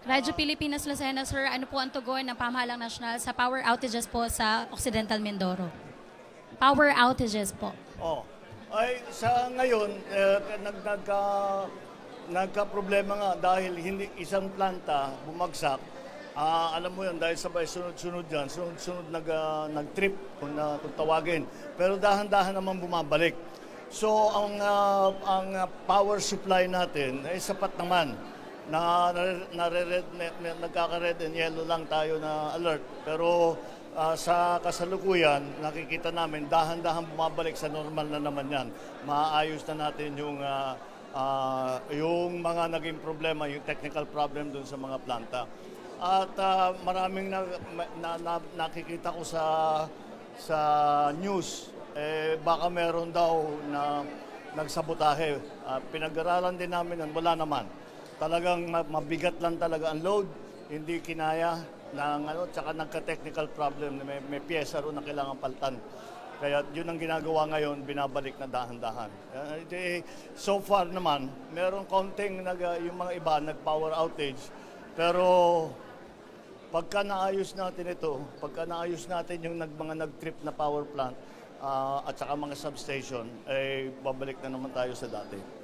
Radyo Pilipinas Lucena, sir, ano po ang tugon ng pamahalang nasyonal sa power outages po sa Occidental Mindoro? Power outages po. Oh. Ay sa ngayon eh, nag nagka nagka-problema nga dahil hindi isang planta bumagsak. Ah, alam mo 'yun dahil sabay sunod-sunod yan, sunod-sunod nag ah, nag-trip kung, na, kung tawagin. Pero dahan-dahan naman bumabalik. So ang ah, ang ah, power supply natin ay sapat naman na, na, red, na, na, nagkaka-red and yellow lang tayo na alert. Pero ah, sa kasalukuyan, nakikita namin dahan-dahan bumabalik sa normal na naman yan. Maayos na natin yung ah, ah, yung mga naging problema, yung technical problem dun sa mga planta. At ah, maraming na, na, na, nakikita ko sa sa news, eh, baka meron daw na nagsabotahe. Ah, pinag-aralan din namin wala naman. Talagang ma- mabigat lang talaga ang load, hindi kinaya ng ano, tsaka nagka-technical problem, may, may pyesa ro na kailangan paltan. Kaya yun ang ginagawa ngayon, binabalik na dahan-dahan. Ah, di- so far naman, meron konting nag, ah, yung mga iba nag-power outage, pero pagka naayos natin ito, pagka naayos natin yung nag, mga nag-trip na power plant ah, at saka mga substation, eh babalik na naman tayo sa dati.